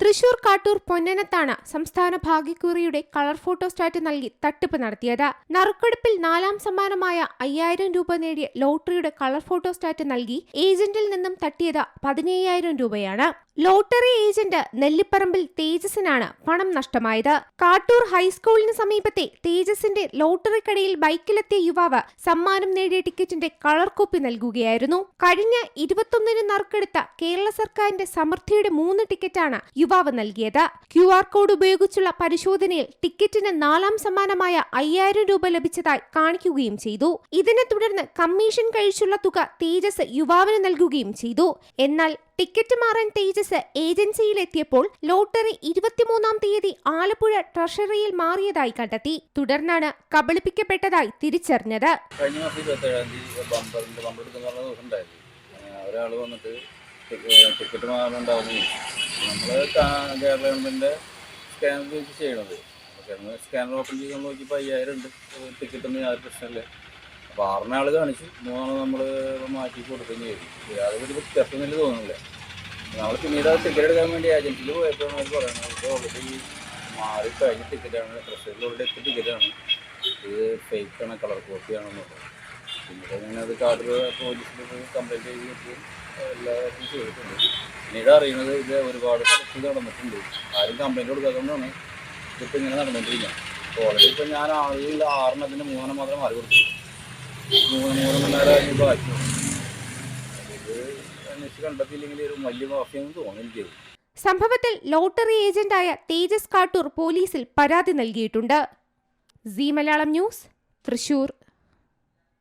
തൃശൂർ കാട്ടൂർ പൊന്നനത്താണ് സംസ്ഥാന ഭാഗ്യക്കുറിയുടെ colour photo stat നൽകി തട്ടിപ്പ് നടത്തിയത്. നറുക്കെടുപ്പിൽ നാലാം സമ്മാനമായ അയ്യായിരം രൂപ നേടിയ ലോട്ടറിയുടെ കളർ ഫോട്ടോ സ്റ്റാറ്റ് നൽകി ഏജന്റിൽ നിന്നും തട്ടിയത് പതിനയ്യായിരം രൂപയാണ്. ലോട്ടറി ഏജന്റ് നെല്ലിപ്പറമ്പിൽ തേജസിനാണ് പണം നഷ്ടമായത്. കാട്ടൂർ ഹൈസ്കൂളിന് സമീപത്തെ തേജസിന്റെ ലോട്ടറി കടയിൽ ബൈക്കിലെത്തിയ യുവാവ് സമ്മാനം നേടിയ ടിക്കറ്റിന്റെ കളർ കോപ്പി നൽകുകയായിരുന്നു. കഴിഞ്ഞ ഇരുപത്തൊന്നിന് നറുക്കെടുത്ത കേരള സർക്കാരിന്റെ സമൃദ്ധിയുടെ മൂന്ന് ടിക്കറ്റാണ് യുവാവ് നൽകിയത്. ക്യു ആർ കോഡ് ഉപയോഗിച്ചുള്ള പരിശോധനയിൽ ടിക്കറ്റിന് നാലാം സമ്മാനമായ അയ്യായിരം രൂപ ലഭിച്ചതായി കാണിക്കുകയും ചെയ്തു. ഇതിനെ തുടർന്ന് കമ്മീഷൻ കഴിച്ചുള്ള തുക തേജസ് യുവാവിന് നൽകുകയും ചെയ്തു. എന്നാൽ ടിക്കറ്റ് മാറാൻ തേജസ് ഏജൻസിയിലെത്തിയപ്പോൾ ലോട്ടറി ഇരുപത്തിമൂന്നാം തീയതി ആലപ്പുഴ ട്രഷറിയിൽ മാറിയതായി കണ്ടെത്തി. തുടർന്നാണ് കബളിപ്പിക്കപ്പെട്ടതായി തിരിച്ചറിഞ്ഞത്. കഴിഞ്ഞ മാസം ഇരുപത്തേഴാം തീയതി ഉണ്ടായിരുന്നു. ഒരാൾ വന്നിട്ട് ടിക്കറ്റ് നമ്മൾ കേരള ചെയ്യണത്. സ്കാനർ ഓപ്പൺ ചെയ്ത് ഉണ്ട്. യാതൊരു പ്രശ്നമില്ല. അപ്പോൾ ആറിന് ആൾ കാണിച്ചു. മൂന്നാൾ നമ്മൾ മാറ്റി കൊടുക്കുകയും ചെയ്തു. യാതൊരു വ്യത്യാസമൊന്നും തോന്നുന്നില്ല. നമ്മൾ പിന്നീട് ടിക്കറ്റ് എടുക്കാൻ വേണ്ടി ഏജൻസിയിൽ പോയപ്പോൾ അവർ പറയുന്നത് ഇപ്പോൾ ഓൾറെഡി മാറി കഴിഞ്ഞ ടിക്കറ്റാണ് ട്രഷറിൽ ഓൾറെഡി എത്തിയ ടിക്കറ്റാണ് ഇത് ഫേക്കാണ് കളർ കോപ്പിയാണെന്ന് പറഞ്ഞു. പിന്നീട് അങ്ങനെ അത് കാർഡ് പോലീസിൽ പോയി ചെയ്ത് ചെയ്തിട്ട് എല്ലാവരും ചെയ്തിട്ടുണ്ട്. പിന്നീട് അറിയുന്നത് ഇത് ഒരുപാട് സ്ഥലത്ത് നടന്നിട്ടുണ്ട്. ആരും കംപ്ലൈന്റ് കൊടുക്കാത്തതുകൊണ്ടാണ് ഇതിപ്പോൾ ഇങ്ങനെ നടന്നുകൊണ്ടിരിക്കുന്നത് അപ്പോൾ ഓൾറെഡി ഇപ്പോൾ ഞാൻ ആളുകളിൽ ആറെണ്ണത്തിന് മൂന്നെണ്ണം മാത്രം മാറി കൊടുത്തു. മൂന്ന് മൂന്ന് നേരം ബാക്കി. ഒരു വലിയ സംഭവത്തിൽ ലോട്ടറി ഏജന്റായ തേജസ് കാട്ടൂർ പോലീസിൽ പരാതി നൽകിയിട്ടുണ്ട്. C Malayalam news Thrissur.